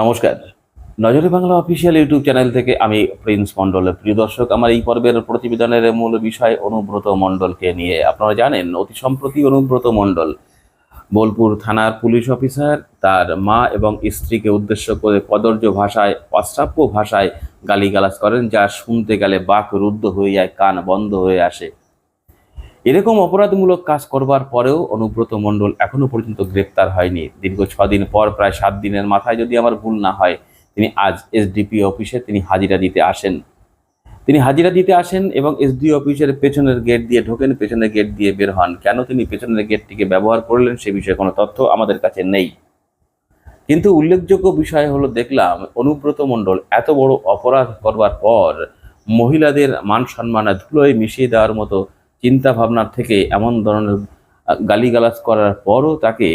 নমস্কার। নজরে Bangla official YouTube channel থেকে আমি প্রিন্স মণ্ডল। প্রিয় দর্শক, আমার এই পর্বের প্রতিবেদনের মূল বিষয় অনুব্রত মণ্ডলকে নিয়ে। আপনারা জানেন, অতি সম্প্রতি অনুব্রত মণ্ডল বোলপুর থানার পুলিশ অফিসার, তার মা এবং স্ত্রীকে উদ্দেশ্য করে কদর্য ভাষায়, অশ্রাব্য ভাষায় গালিগালাজ করেন, যা শুনতে গেলে বাক রুদ্ধ হয়ে যায়, কান বন্ধ হয়ে আসে। এরকম অপরাধমূলক কাজ করবার পরেও অনুব্রত মণ্ডল এখনও পর্যন্ত গ্রেপ্তার হয়নি। দীর্ঘ ছদিন পর, প্রায় সাত দিনের মাথায় যদি আমার ভুল না হয়, তিনি আজ এসডিপি অফিসে তিনি হাজিরা দিতে আসেন। তিনি হাজিরা দিতে আসেন এবং এসডি অফিসের পেছনের গেট দিয়ে ঢোকেন, পেছনের গেট দিয়ে বের হন। কেন তিনি পেছনের গেটটিকে ব্যবহার করলেন সে বিষয়ে কোনো তথ্য আমাদের কাছে নেই। কিন্তু উল্লেখযোগ্য বিষয় হলো, দেখলাম অনুব্রত মণ্ডল এত বড় অপরাধ করবার পর মহিলাদের মান সম্মানে ধুলোয় মিশিয়ে দেওয়ার মতো চিন্তা ভাবনার থেকে এমন ধরনের গালিগালাজ করার পরও তাকে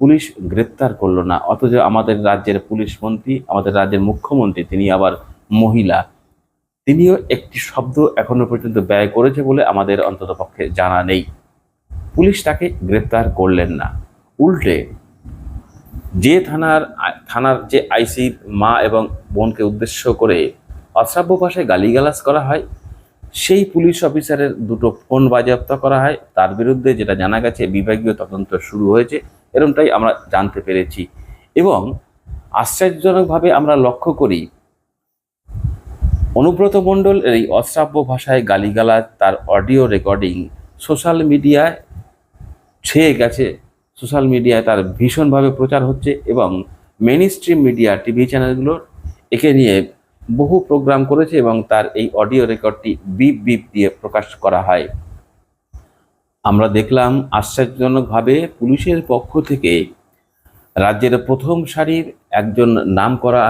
পুলিশ গ্রেপ্তার করল না। অথচ আমাদের রাজ্যের পুলিশ মন্ত্রী, আমাদের রাজ্যের মুখ্যমন্ত্রী, তিনি আবার মহিলা। তিনিও একটি শব্দ এখনও পর্যন্ত ব্যয় করেছে বলে আমাদের অন্ততপক্ষে জানা নেই। পুলিশ তাকে গ্রেপ্তার করলেন না। উল্টে, যে থানার থানার যে আইসি মা এবং বোনকে উদ্দেশ্য করে অশ্রাব্য ভাষায় গালিগালাজ করা হয় সেই পুলিশ অফিসারের দুটো ফোন বাজেয়াপ্ত করা হয়। তার বিরুদ্ধে যেটা জানা গেছে, বিভাগীয় তদন্ত শুরু হয়েছে। এরমটাই আমরা জানতে পেরেছি। এবং আশ্চর্যজনকভাবে আমরা লক্ষ্য করি, অনুব্রত মণ্ডল এই অশ্রাব্য ভাষায় গালিগালাজ, তার অডিও রেকর্ডিং সোশ্যাল মিডিয়ায় ছেয়ে গেছে। সোশ্যাল মিডিয়ায় তার ভীষণভাবে প্রচার হচ্ছে এবং মেন স্ট্রিম মিডিয়া টিভি চ্যানেলগুলোর একে নিয়ে বহু প্রোগ্রাম করেছে এবং তার এই অডিও রেকর্ডটি বিপ বিপ দিয়ে প্রকাশ করা হয়। আমরা দেখলাম আশ্চর্যজনকভাবে পুলিশের পক্ষ থেকে রাজ্যের প্রথম সারির একজন নাম করা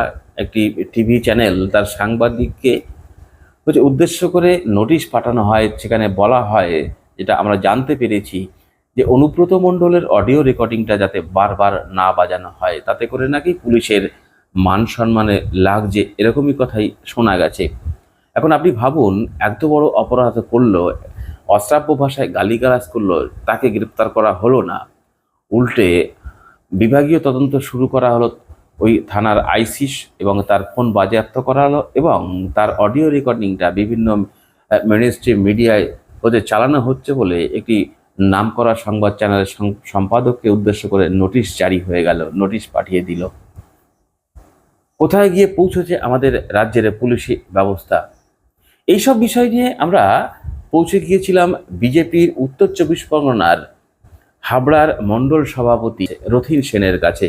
একটি টিভি চ্যানেল তার সাংবাদিককে হচ্ছে উদ্দেশ্য করে নোটিশ পাঠানো হয়, সেখানে বলা হয়, যেটা আমরা জানতে পেরেছি, যে অনুব্রত মণ্ডলের অডিও রেকর্ডিংটা যাতে বারবার না বাজানো হয়, তাতে করে নাকি পুলিশের মান সম্মানে লাগছে, এরকমই কথাই শোনা গেছে। এখন আপনি ভাবুন, এত বড় অপরাধ করল, অশ্রাব্য ভাষায় গালিগালাজ করল, তাকে গ্রেপ্তার করা হলো না। উল্টে বিভাগীয় তদন্ত শুরু করা হলো, ওই থানার আইসিস এবং তার ফোন বাজেয়াপ্ত করা হলো এবং তার অডিও রেকর্ডিংটা বিভিন্ন মেনস্ট্রিম মিডিয়ায় ওদের চালানো হচ্ছে বলে একটি নাম করা সংবাদ চ্যানেলের সম্পাদককে উদ্দেশ্য করে নোটিশ জারি হয়ে গেল, নোটিশ পাঠিয়ে দিল। কোথায় গিয়ে পৌঁছেছে আমাদের রাজ্যের পুলিশি ব্যবস্থা? এইসব বিষয় নিয়ে আমরা পৌঁছে গিয়েছিলাম বিজেপির উত্তর চব্বিশ পরগনার হাবড়ার মণ্ডল সভাপতি রথিন সেনের কাছে।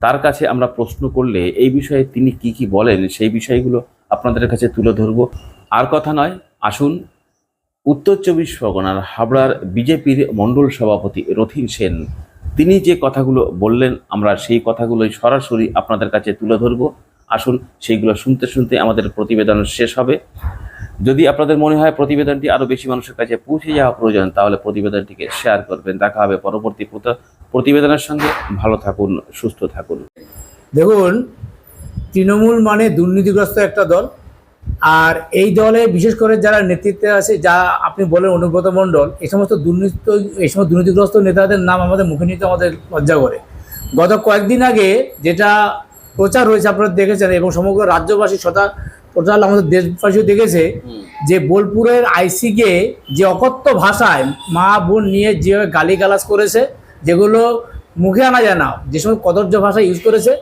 তার কাছে আমরা প্রশ্ন করলে এই বিষয়ে তিনি কি কি বলেন সেই বিষয়গুলো আপনাদের কাছে তুলে ধরব। আর কথা নয়, আসুন উত্তর চব্বিশ পরগনার হাবড়ার বিজেপির মণ্ডল সভাপতি রথিন সেন তিনি যে কথাগুলো বললেন, আমরা সেই কথাগুলোই সরাসরি আপনাদের কাছে তুলে ধরব। আসুন, সেইগুলো শুনতে শুনতে আমাদের প্রতিবেদন শেষ হবে। যদি আপনাদের মনে হয় প্রতিবেদনটি আরও বেশি মানুষের কাছে পৌঁছে যাওয়া প্রয়োজন, তাহলে প্রতিবেদনটিকে শেয়ার করবেন। দেখা হবে পরবর্তী প্রত- প্রতিবেদনের সঙ্গে। ভালো থাকুন, সুস্থ থাকুন। দেখুন, তৃণমূল মানে দুর্নীতিগ্রস্ত একটা দল। আর এই দলে বিশেষ করে যারা নেতৃত্বে আছে যা আপনি বলেন অনুব্রত মণ্ডল এই সমস্ত দুর্নীতি এই সমস্ত দুর্নীতিগ্রস্ত নেতাদের নাম আমাদের মুখে নিতে আমাদের লজ্জা করে। গত কয়েকদিন আগে যেটা প্রচার হয়েছে আপনারা দেখেছেন এবং সমগ্র রাজ্যবাসী সদা টোটাল আমাদের দেশবাসীও দেখেছে যে বোলপুরের আইসিকে যে অকথ্য ভাষায় মা বোন নিয়ে যেভাবে গালিগালাজ করেছে যেগুলো মুখে আনা যায় না যে সমস্ত কদর্য ভাষা ইউজ করেছে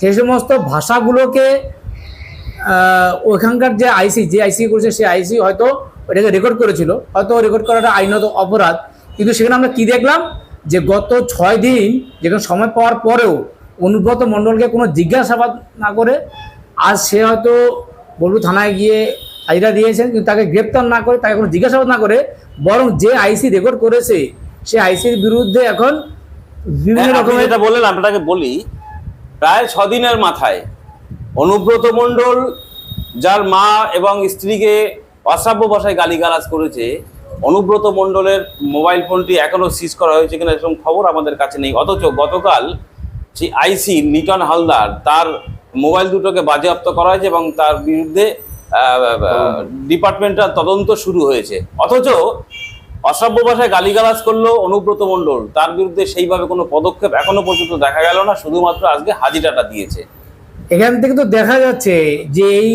সেই সমস্ত ভাষাগুলোকে ওখানকার যে আইসি যে আইসি করেছে সেই আইসি হয়তো ওটাকে রেকর্ড করেছিল। হয়তো রেকর্ড করাটা আইনত অপরাধ। কিন্তু সেখানে আমরা কি দেখলাম? যে গত ছয় দিন যেখানে সময় পাওয়ার পরেও অনুব্রত মণ্ডলকে কোনো জিজ্ঞাসাবাদ না করে আজ সে হয়তো বলব থানায় গিয়ে হাজিরা দিয়েছেন কিন্তু তাকে গ্রেপ্তার না করে তাকে কোনো জিজ্ঞাসাবাদ না করে বরং যে আইসি রেকর্ড করেছে সে আইসির বিরুদ্ধে এখন বিভিন্ন হ্যাঁ, রকমের যেটা বললেন আপনাকে বলি প্রায় ছদিনের মাথায় অনুব্রত মণ্ডল, যার মা এবং স্ত্রীকে অশ্রাব্য ভাষায় গালিগালাজ করেছে, অনুব্রত মণ্ডলের মোবাইল ফোনটি এখনও সিজ করা হয়েছে কিনা এরকম খবর আমাদের কাছে নেই। অথচ গতকাল সেই আইসি লিটন হালদার, তার মোবাইল দুটোকে বাজেয়াপ্ত করা হয়েছে এবং তার বিরুদ্ধে ডিপার্টমেন্টাল তদন্ত শুরু হয়েছে। অথচ অসভ্য ভাষায় গালিগালাজ করল অনুব্রত মণ্ডল, তার বিরুদ্ধে সেইভাবে কোনো পদক্ষেপ এখনও পর্যন্ত দেখা গেল না, শুধুমাত্র আজকে হাজিরাটা দিয়েছে। এখান থেকে তো দেখা যাচ্ছে যে এই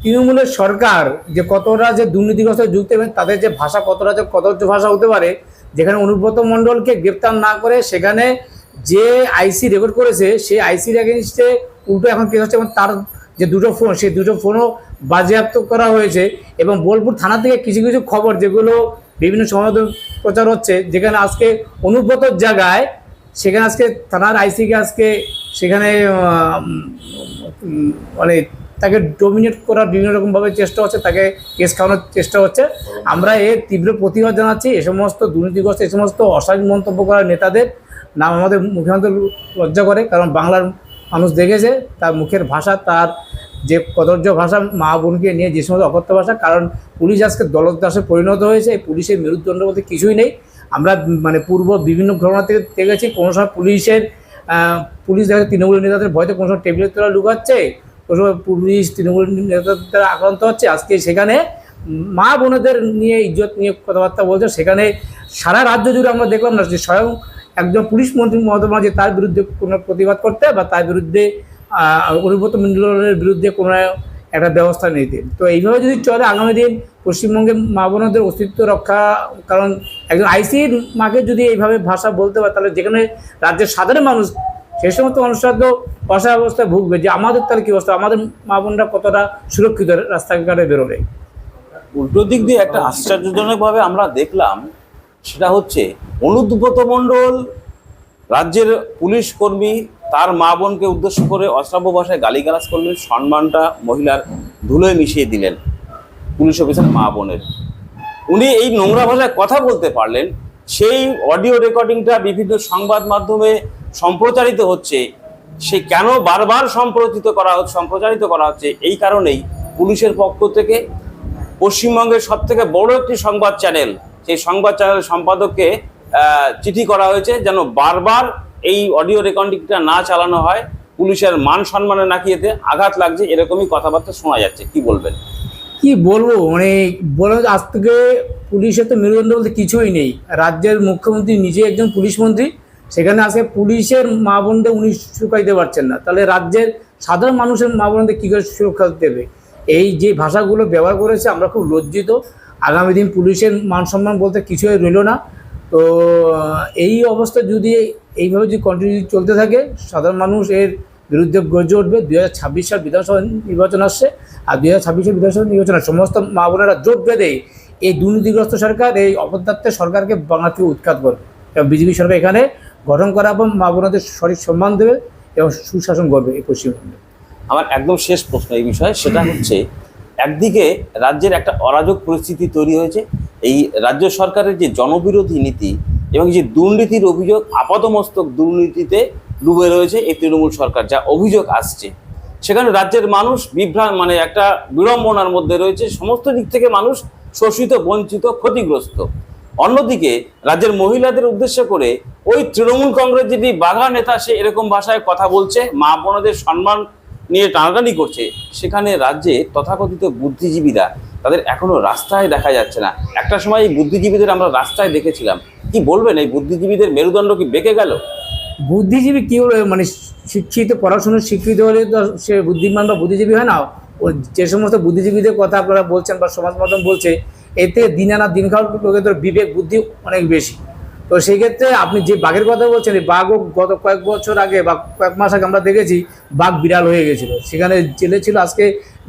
তৃণমূলের সরকার যে কতটা যে দুর্নীতিগ্রস্ত যুক্ত এবং তাদের যে ভাষা কতটা যে কদর্য ভাষা হতে পারে, যেখানে অনুব্রত মণ্ডলকে গ্রেপ্তার না করে সেখানে যে আইসি রেকর্ড করেছে, সেই আইসির এগেনস্টে উল্টো এখন কেস হচ্ছে এবং তার যে দুটো ফোন সেই দুটো ফোনও বাজেয়াপ্ত করা হয়েছে এবং বোলপুর থানা থেকে কিছু কিছু খবর যেগুলো বিভিন্ন সময় প্রচার হচ্ছে, যেখানে আজকে অনুব্রতর জায়গায় সেখানে আজকে থানার আইসিকে আজকে সেখানে মানে তাকে ডোমিনেট করার বিভিন্ন রকমভাবে চেষ্টা হচ্ছে, তাকে কেস খাওয়ানোর চেষ্টা হচ্ছে। আমরা এর তীব্র প্রতিবাদ জানাচ্ছি, এ সমস্ত দুর্নীতিগ্রস্ত, এ সমস্ত অস্বাভাবিক মন্তব্য করা নেতাদের নাম আমাদের মুখ্যমন্ত্রী লজ্জা করে, কারণ বাংলার মানুষ দেখেছে, তার মুখের ভাষা, তার যে কদর্য ভাষা, মা বোনকে নিয়ে যে সমস্ত অকথ্য ভাষা, কারণ পুলিশ আজকে দলদাসে পরিণত হয়েছে এই পুলিশের মেরুদণ্ড বলতে কিছুই নেই। আমরা মানে পূর্ব বিভিন্ন ঘটনা থেকে দেখেছি, কোনো সময় পুলিশের পুলিশ দেখা তৃণমূল নেতাদের ভয়তে কোনো সময় টেবিলের তলা লুকাচ্ছে, কোনো সময় পুলিশ তৃণমূল নেতাদের আক্রান্ত হচ্ছে। আজকে সেখানে মা বোনেদের নিয়ে ইজ্জত নিয়ে কথাবার্তা বলছে। সেখানে সারা রাজ্য জুড়ে আমরা দেখলাম না যে স্বয়ং একজন পুলিশ মন্ত্রী মমতা ব্যানার্জি তার বিরুদ্ধে কোনো প্রতিবাদ করতে বা তার বিরুদ্ধে অনুব্রত মণ্ডলের বিরুদ্ধে কোনো একটা ব্যবস্থা নিতে। তো এইভাবে যদি চলে আগামী দিন পশ্চিমবঙ্গে মা বোনদের অস্তিত্ব রক্ষা, কারণ একজন আইসির মাকে যদি এইভাবে ভাষা বলতে পারে, তাহলে যেখানে রাজ্যের সাধারণ মানুষ, সেই সমস্ত মানুষরা তো অসহায় অবস্থায় ভুগবে। যে আমাদের তাহলে কী অবস্থা? আমাদের মা বোনরা কতটা সুরক্ষিত রাস্তাঘাটে বেরোবে উল্টো দিক দিয়ে একটা আশ্চর্যজনকভাবে আমরা দেখলাম, সেটা হচ্ছে অনুব্রত মণ্ডল, রাজ্যের পুলিশ কর্মী, তার মা বোনকে উদ্দেশ্য করে অশ্রাব্য ভাষায় গালিগালাজ করলেন, সম্মানটা মহিলার ধুলোয় মিশিয়ে দিলেন। পুলিশ অফিসার মা বোনের। উনি এই নোংরা ভাষায় কথা বলতে পারলেন, সেই অডিও রেকর্ডিংটা বিভিন্ন সংবাদ মাধ্যমে সম্প্রচারিত হচ্ছে, সে কেন বারবার সম্প্রচিত করা হচ্ছে, সম্প্রচারিত করা হচ্ছে, এই কারণেই পুলিশের পক্ষ থেকে পশ্চিমবঙ্গের সব থেকে বড় একটি সংবাদ চ্যানেল, সেই সংবাদ চ্যানেলের সম্পাদককে চিঠি করা হয়েছে যেন বারবার এই অডিও রেকর্ডিংটা না চালানো হয়, পুলিশের মান সম্মানে নাকি এতে আঘাত লাগছে, এরকমই কথাবার্তা শোনা যাচ্ছে। কি বলবেন? কি বলব? মানে বলে আজ থেকে পুলিশের তো মেরুদণ্ড বলতে কিছুই নেই। রাজ্যের মুখ্যমন্ত্রী নিজে একজন পুলিশ মন্ত্রী, সেখানে আজকে পুলিশের মা বোনদের উনি দিতে পারছেন না। তাহলে রাজ্যের সাধারণ মানুষের মা বোনদের কী করে সুরক্ষা দেবে এই যে ভাষাগুলো ব্যবহার করেছে, আমরা খুব লজ্জিত। আগামী দিন পুলিশের মান সম্মান বলতে কিছুই রইল না। তো, এই অবস্থা যদি এইভাবে যদি কন্টিনিউ চলতে থাকে, সাধারণ মানুষ এর বিরুদ্ধে গর্জে উঠবে। দুই হাজার ছাব্বিশ সাল বিধানসভা নির্বাচন আসছে আর দুই হাজার ছাব্বিশের বিধানসভা নির্বাচনে সমস্ত মা বোনেরা জোট বেঁধে এই দুর্নীতিগ্রস্ত সরকার, এই অপদার্থের সরকারকে থেকে উৎখাত করবে এবং বিজেপি সরকার এখানে গঠন করা এবং মা বোনাদের সঠিক সম্মান দেবে এবং সুশাসন করবে এই পশ্চিমবঙ্গে। আমার একদম শেষ প্রশ্ন এই বিষয়ে, সেটা হচ্ছে একদিকে রাজ্যের একটা অরাজক পরিস্থিতি তৈরি হয়েছে, এই রাজ্য সরকারের যে জনবিরোধী নীতি এবং যে দুর্নীতির অভিযোগ আপাতমস্তক দুর্নীতিতে ডুবে রয়েছে এই তৃণমূল সরকার, যা অভিযোগ আসছে। সেখানে রাজ্যের মানুষ বিভ্রাম মানে একটা বিড়ম্বনার মধ্যে রয়েছে। সমস্ত দিক থেকে মানুষ শোষিত, বঞ্চিত, ক্ষতিগ্রস্ত। অন্যদিকে রাজ্যের মহিলাদের উদ্দেশ্য করে ওই তৃণমূল কংগ্রেস যেটি বাঘা নেতা, সে এরকম ভাষায় কথা বলছে, মা বোনদের সম্মান নিয়ে টানাটানি করছে। সেখানে রাজ্যে তথাকথিত বুদ্ধিজীবীরা তাদের এখনও রাস্তায় দেখা যাচ্ছে না। একটা সময় এই বুদ্ধিজীবীদের আমরা রাস্তায় দেখেছিলাম। কি বলবেন, এই বুদ্ধিজীবীদের মেরুদণ্ড কি বেঁকে গেল? বুদ্ধিজীবী কী বলবে মানে শিক্ষিত পড়াশোনার শিক্ষিত হলে তো সে বুদ্ধিমান বা বুদ্ধিজীবী হয় না? ও যে সমস্ত বুদ্ধিজীবীদের কথা আপনারা বলছেন বা সমাজ মাধ্যম বলছে, এতে দিন আনা দিন খাওয়ার লোকেদের বিবেক, বুদ্ধি অনেক বেশি। তো সেই ক্ষেত্রে আপনি যে বাঘের কথা বলছেন বাঘও গত কয়েক বছর আগে বা কয়েক মাস আগে আমরা দেখেছি, বাঘ বিড়াল হয়ে গেছিল। সেখানে জেলে ছিল, আজকে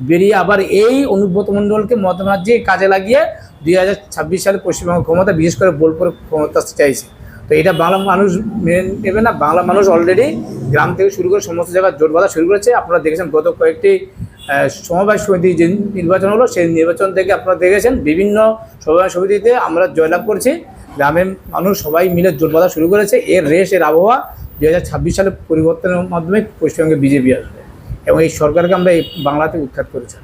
বেরিয়ে আবার এই অনুব্রত মণ্ডলকে মতনাজ্যে কাজে লাগিয়ে দুই হাজার ছাব্বিশ সালে পশ্চিমবঙ্গ ক্ষমতা, বিশেষ করে বোলপুরে ক্ষমতা চাইছে। তো এটা বাংলা মানুষ মেনে নেবে না। বাংলা মানুষ অলরেডি গ্রাম থেকে শুরু করে সমস্ত জায়গায় জোট বাঁধা শুরু করেছে। আপনারা দেখেছেন গত কয়েকটি সমবায় সমিতি যে নির্বাচন হলো, সেই নির্বাচন থেকে আপনারা দেখেছেন বিভিন্ন সমবায় সমিতিতে আমরা জয়লাভ করছি। গ্রামের মানুষ সবাই মিলে জোট বাঁধা শুরু করেছে। এর রেশ, এর আবহাওয়া দু হাজার ছাব্বিশ সালে পরিবর্তনের মাধ্যমে পশ্চিমবঙ্গে বিজেপি আসবে এবং এই সরকারকে আমরা এই বাংলাতে উৎখাত করেছি।